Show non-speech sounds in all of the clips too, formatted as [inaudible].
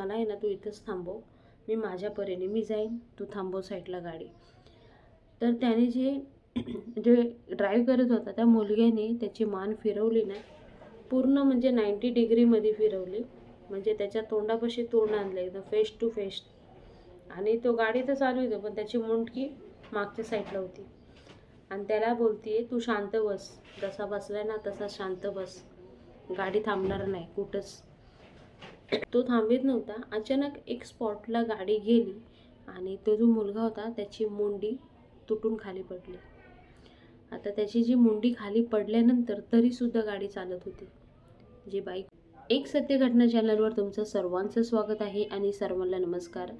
मला आहे ना तू इथंच थांबव. मी माझ्या परीने मी जाईन. तू थांबव साईडला गाडी. तर त्याने जे [clears throat] जे ड्राईव्ह करत होता त्या मुलग्याने त्याची मान फिरवली ना पूर्ण म्हणजे नाईंटी डिग्रीमध्ये फिरवली. म्हणजे त्याच्या तोंडापाशी तोंड आणलं एकदम फेस टू फेस आणि तो गाडी तर चालू होतो पण त्याची मुंडकी मागच्या साईडला होती. आणि त्याला बोलतीये तू शांत बस. जसा बसलाय ना तसा शांत बस. गाडी थांबणार नाही कुठंच. तो थांबत नव्हता. अचानक एक स्पॉटला गाडी गेली आणि तो जो मुलगा होता त्याची मुंडी तुटून खाली पडली. आता त्याची जी मुंडी खाली पडल्यानंतर तरीसुद्धा गाडी चालत होती. जी बाईक. एक सत्य घटना चॅनलवर तुमचं सर्वांचं स्वागत आहे आणि सर्वांना नमस्कार.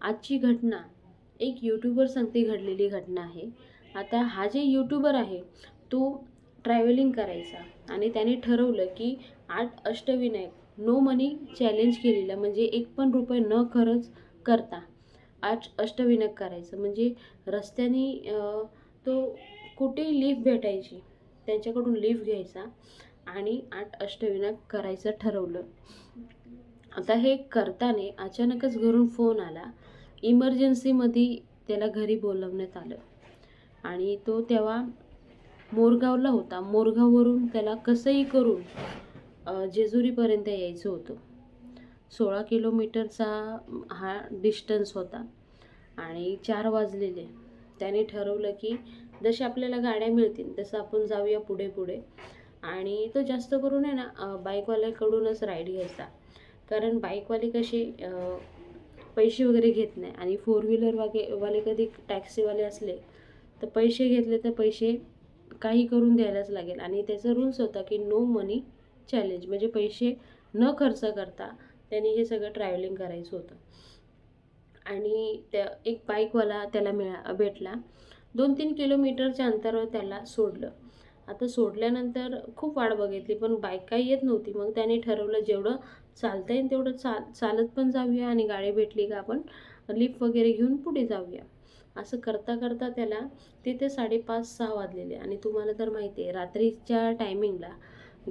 आजची घटना एक यूट्यूबर सांगते घडलेली घटना आहे. आता हा जे यूट्यूबर आहे तो ट्रॅव्हलिंग करायचा आणि त्याने ठरवलं की आठ अष्टविनायक नो मनी चॅलेंज केलेलं म्हणजे एक पण रुपये न खरंच करता आठ अष्टविनायक करायचं. म्हणजे रस्त्याने तो कुठेही लिफ्ट भेटायची त्यांच्याकडून लिफ्ट घ्यायचा आणि आठ अष्टविनायक करायचं ठरवलं. आता हे करताना अचानकच घरून फोन आला. इमर्जन्सीमध्ये त्याला घरी बोलवण्यात आलं. आणि तो तेव्हा मोरगावला होता. मोरगाववरून त्याला कसंही करून जेजुरीपर्यंत यायचं होतं. सोळा किलोमीटरचा हा डिस्टन्स होता आणि चार वाजलेले. त्याने ठरवलं की जसे आपल्याला गाड्या मिळतील तसं आपण जाऊया पुढे पुढे. आणि तो जास्त करून आहे ना बाईकवाल्याकडूनच राईड घ्यायचा. कारण बाईकवाले कसे पैसे वगैरे घेत नाही. आणि फोर व्हीलर वागे वाले कधी टॅक्सीवाले असले तर पैसे घेतले तर पैसे काही करून द्यायलाच लागेल. आणि त्याचा रूल्स होता की नो मनी चॅलेंज म्हणजे पैसे न खर्च करता त्यांनी हे सगळं ट्रॅव्हलिंग करायचं होतं. आणि त्या एक बाईकवाला त्याला मिळा भेटला. दोन तीन किलोमीटरच्या अंतरावर त्याला सोडलं. आता सोडल्यानंतर खूप वाट बघितली पण बाईक काही येत नव्हती. मग त्याने ठरवलं जेवढं चालता येईल तेवढं चाल चालत पण जाऊया आणि गाडी भेटली का आपण लिफ्ट वगैरे घेऊन पुढे जाऊया. असं करता करता त्याला तिथे साडेपाच सहा वाजलेले. आणि तुम्हाला तर माहिती आहे रात्रीच्या टायमिंगला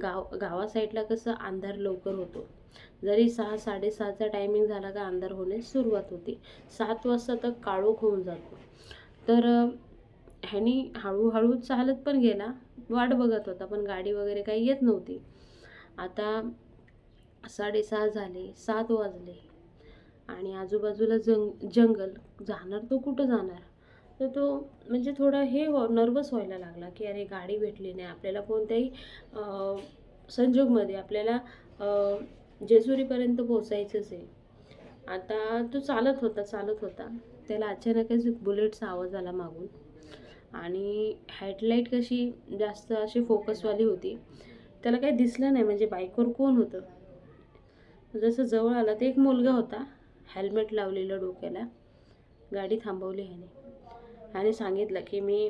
गाव गावा साईडला कसं अंधार लवकर होतो. जरी सहा साडेसहाचा टायमिंग झाला का अंधार होण्यास सुरुवात होते. सात वाजता तर काळोख होऊन जातो. तर ह्यानी हळूहळू चालत पण गेला. वाट बघत होता पण गाडी वगैरे काही येत नव्हती. आता साडेसहा झाले सात वाजले. आणि आजूबाजूला जंग जंगल जाणार तो कुठं जाणार? तर तो म्हणजे थोडा हे हो नर्वस व्हायला लागला की अरे गाडी भेटली नाही. आपल्याला कोणत्याही संजोगमध्ये आपल्याला जेजुरीपर्यंत पोचायचंच आहे. आता तो चालत होता चालत होता. त्याला अचानकच बुलेटचा आवाज आला मागून. आणि हेडलाईट कशी जास्त अशी फोकसवाली होती. त्याला काही दिसलं नाही म्हणजे बाईकवर कोण होतं. जसं जवळ आला तर एक मुलगा होता. हेल्मेट लावलेलं डोक्याला. गाडी थांबवली ह्याने. ह्याने सांगितलं की मी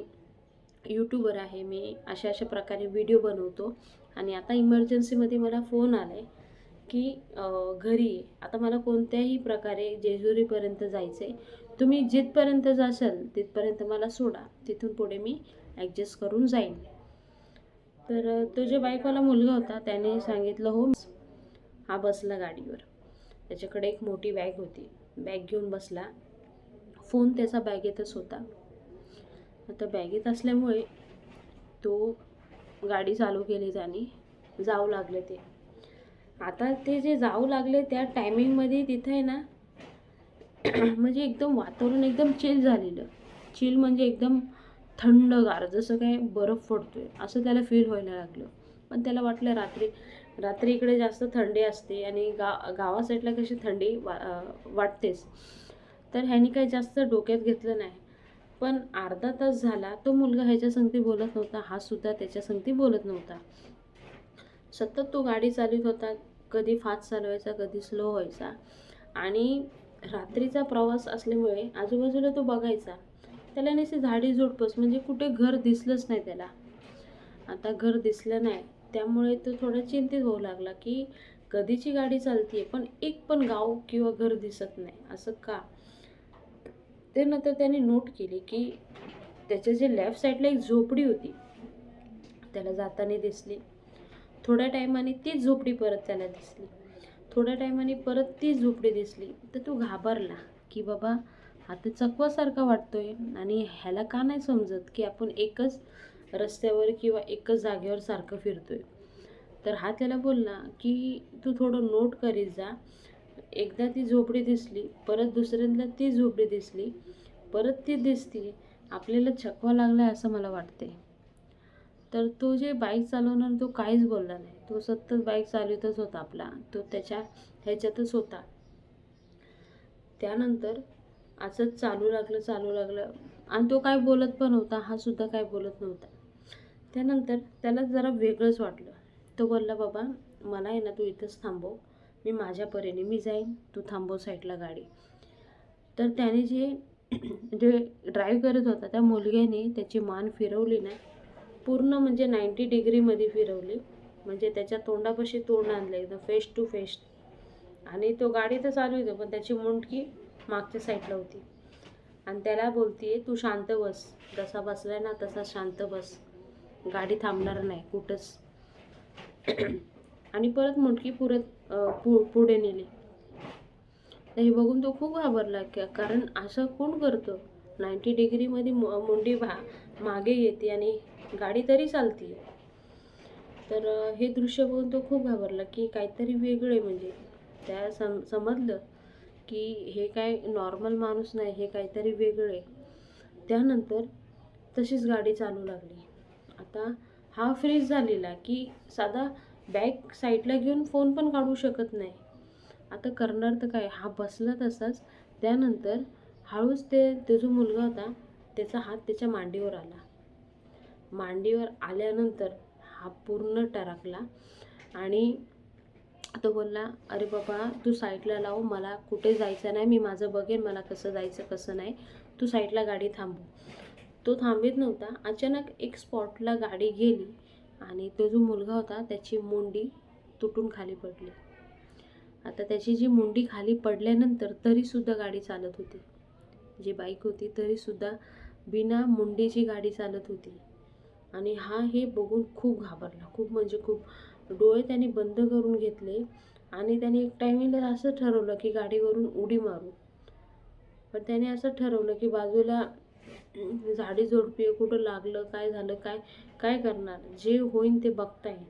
यूट्यूबर आहे मी अशा अशा प्रकारे व्हिडिओ बनवतो. आणि आता इमर्जन्सीमध्ये मला फोन आला आहे की घरी आता मला कोणत्याही प्रकारे जेजुरीपर्यंत जायचं आहे तुम्ही जिथपर्यंत जाशाल तिथपर्यंत मला सोडा. तिथून पुढे मी ॲडजस्ट करून जाईन. तर तो जे बाईकवाला मुलगा होता त्याने सांगितलं हो हा बसला गाडीवर. त्याच्याकडे एक मोठी बॅग होती. बॅग घेऊन बसला. फोन त्याचा बॅगेतच होता. आता बॅगेत असल्यामुळे तो गाडी चालू केली त्याने. जाऊ लागले ते. आता ते जे जाऊ लागले त्या टायमिंगमध्ये तिथं आहे ना [clears throat] म्हणजे एकदम वातावरण एकदम चिल झालेलं. चिल म्हणजे एकदम थंडगार जसं काय बर्फ पडतोय असं त्याला फील व्हायला लागलं. पण त्याला वाटलं रात्री रात्री इकडे जास्त थंडी असते आणि गा गावा साईडला कशी थंडी वा वाटतेच. तर ह्यानी काही जास्त डोक्यात घेतलं नाही. पण अर्धा तास झाला तो मुलगा ह्याच्या संगती बोलत नव्हता हा सुद्धा त्याच्या संगती बोलत नव्हता. सतत तो गाडी चालवित होता कधी फास्ट चालवायचा कधी स्लो व्हायचा. आणि रात्रीचा प्रवास असल्यामुळे आजूबाजूला तो बघायचा. त्याला नसे झाडी झुडपस म्हणजे कुठे घर दिसलंच नाही त्याला. आता घर दिसलं नाही त्यामुळे तो थोडा चिंतित होऊ लागला की कधीची गाडी चालतीये पण एक पण गाव किंवा घर दिसत नाही असं का? ते नंतर त्याने नोट केली की त्याच्या जे लेफ्ट साईडला एक झोपडी होती त्याला जाताना दिसली. थोड्या टायमाने तीच झोपडी परत त्याला दिसली. थोड्या टायमाने परत ती झोपडी दिसली. तर तो घाबरला की बाबा हा तर चकवासारखा वाटतोय आणि ह्याला का नाही समजत की आपण एकच रस्त्यावर किंवा एकच जागेवर सारखं फिरतोय. तर हा त्याला बोलला की तू थोडं नोट करीत जा. एकदा ती झोपडी दिसली परत दुसऱ्यांदा ती झोपडी दिसली परत ती दिसती आपल्याला छकवा लागला आहे असं मला वाटते. तर तो जे बाईक चालवणार तो काहीच बोलला नाही. तो सतत बाईक चालवतच होता आपला. तो त्याच्या ह्याच्यातच होता. त्यानंतर असंच चालू लागलं चालू लागलं. आणि तो काय बोलत पण होता हा सुद्धा काय बोलत नव्हता. त्यानंतर त्याला जरा वेगळंच वाटलं. तो बोलला बाबा मला आहे ना तू इथंच थांबव. मी माझ्या परीने मी जाईन तू थांबव साईडला गाडी. तर त्याने जे जे ड्राईव्ह करत होता त्या मुलग्याने त्याची मान फिरवली नाही. पूर्ण म्हणजे नाईंटी डिग्रीमध्ये फिरवली. म्हणजे त्याच्या तोंडापाशी तोंड आणलं एकदम फेस टू फेस आणि तो गाडी तर चालू होती पण त्याची मुंडकी मागच्या साईडला होती. आणि त्याला बोलतीये तू शांत बस. जसा बसलाय ना तसा शांत बस. गाडी थांबणार नाही कुठंच. आणि परत मुंडकी पुरत पु पुढे नेली. तर हे बघून तो खूप घाबरला कारण असं कोण करतं? नाईंटी डिग्रीमध्ये मु मुंडी भा मागे येते आणि गाडी तरी चालते. तर हे दृश्य बघून तो खूप घाबरला की काहीतरी वेगळे म्हणजे. त्या सम समजलं की हे काय नॉर्मल माणूस नाही हे काहीतरी वेगळे त्यानंतर तशीच गाडी चालू लागली. आता हा फ्रीज झालेला की साधा बॅग साईडला घेऊन फोन पण काढू शकत नाही. आता करणार तर काय? हा बसला तसाच. त्यानंतर हळूच ते तो जो मुलगा होता त्याचा हात त्याच्या मांडीवर आला. मांडीवर आल्यानंतर हा पूर्ण टरकला आणि तो बोलला अरे बाबा तू साईडला लाव. मला कुठे जायचं नाही. मी माझं बघेन. मला कसं जायचं कसं नाही. तू साईडला गाडी थांबू तो थांबत नव्हता. अचानक एक स्पॉटला गाडी गेली. आणि तो जो मुलगा होता त्याची मुंडी तुटून खाली पडली. आता त्याची जी मुंडी खाली पडल्यानंतर तरीसुद्धा गाडी चालत होती. जी बाईक होती तरीसुद्धा बिना मुंडीची गाडी चालत होती. आणि हा हे बघून खूप घाबरला. खूप म्हणजे खूप डोळे त्याने बंद करून घेतले आणि त्याने एक टायमिंगला असं ठरवलं की गाडीवरून उडी मारू. पण त्याने असं ठरवलं की बाजूला झाडी झोडपी कुठं लागलं काय झालं काय काय करणार? जे होईन ते बघता येईल.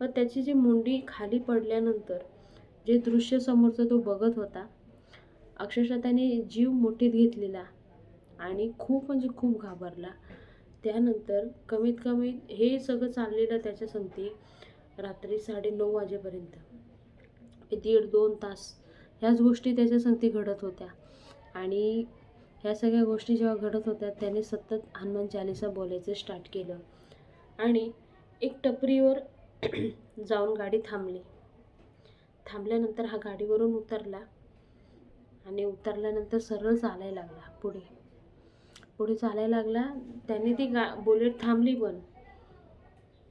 पण त्याची जी मुंडी खाली पडल्यानंतर जे दृश्य समोरचं तो बघत होता अक्षरशः त्याने जीव मुठीत घेतलेला आणि खूप म्हणजे खूप घाबरला. त्यानंतर कमीत कमी हे सगळं चाललेलं त्याच्या संगती रात्री साडेनऊ वाजेपर्यंत. दीड दोन तास ह्याच गोष्टी त्याच्या संगती घडत होत्या. आणि ह्या सगळ्या गोष्टी जेव्हा घडत होत्या त्याने सतत हनुमान चालिसा बोलायचं स्टार्ट केलं. आणि एक टपरीवर [clears throat] जाऊन गाडी थांबली. थांबल्यानंतर हा गाडीवरून उतरला आणि उतरल्यानंतर सरळ चालायला लागला पुढे. पुढे चालायला लागला त्याने ती गा बुलेट थांबली पण.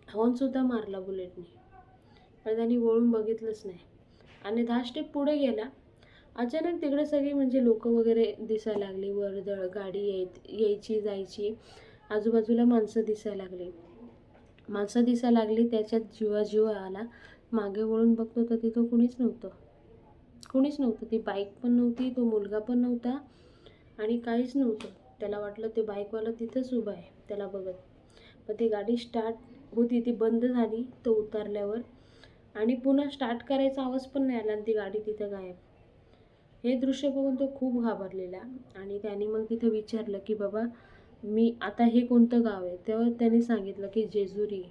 हॉर्नसुद्धा मारला बुलेटने पण त्यांनी वळून बघितलंच नाही. आणि दहा स्टेप पुढे गेला अचानक तिकडे सगळी म्हणजे लोक वगैरे दिसायला लागली. वर्दळ गाडी येत यायची जायची. आजूबाजूला माणसं दिसायला लागली. माणसं दिसायला लागली त्याच्यात जीवाजीव आला. मागे वळून बघतो तर तिथं कुणीच नव्हतं. कुणीच नव्हतं. ती बाईक पण नव्हती तो मुलगा पण नव्हता आणि काहीच नव्हतं. त्याला वाटलं ते बाईकवाला तिथंच उभा आहे त्याला बघत. पण ती गाडी स्टार्ट होती ती बंद झाली तो उतरल्यावर. आणि पुन्हा स्टार्ट करायचा आवाज पण नाही आला आणि ती गाडी तिथं गायब. हे दृश्य बघून तो खूप घाबरलेला आणि त्याने मग तिथं विचारलं की बाबा मी आता हे कोणतं गाव आहे? तेव्हा त्याने सांगितलं की जेजुरी.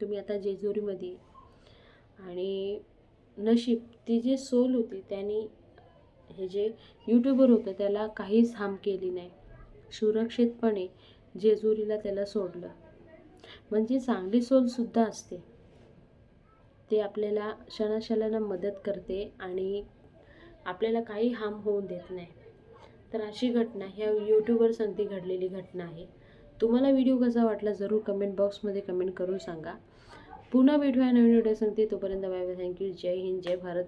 तुम्ही आता जेजुरीमध्ये आणि नशीब ती जी सोल होती त्यांनी हे जे यूट्यूबर होतं त्याला काहीच हाम केली नाही. सुरक्षितपणे जेजुरीला त्याला सोडलं. म्हणजे चांगली सोलसुद्धा असते. ते आपल्याला क्षणाक्षणाला मदत करते आणि आपल्याला काही हाम होऊन देत नाही. तर अशी घटना ह्या यूट्यूबवर संगती घडलेली घटना आहे. तुम्हाला व्हिडिओ कसा वाटला जरूर कमेंट बॉक्समध्ये कमेंट करून सांगा. पुन्हा भेटूया नवीन व्हिडिओ सांगते तोपर्यंत बाय बाय थँक्यू जय हिंद जय भारत.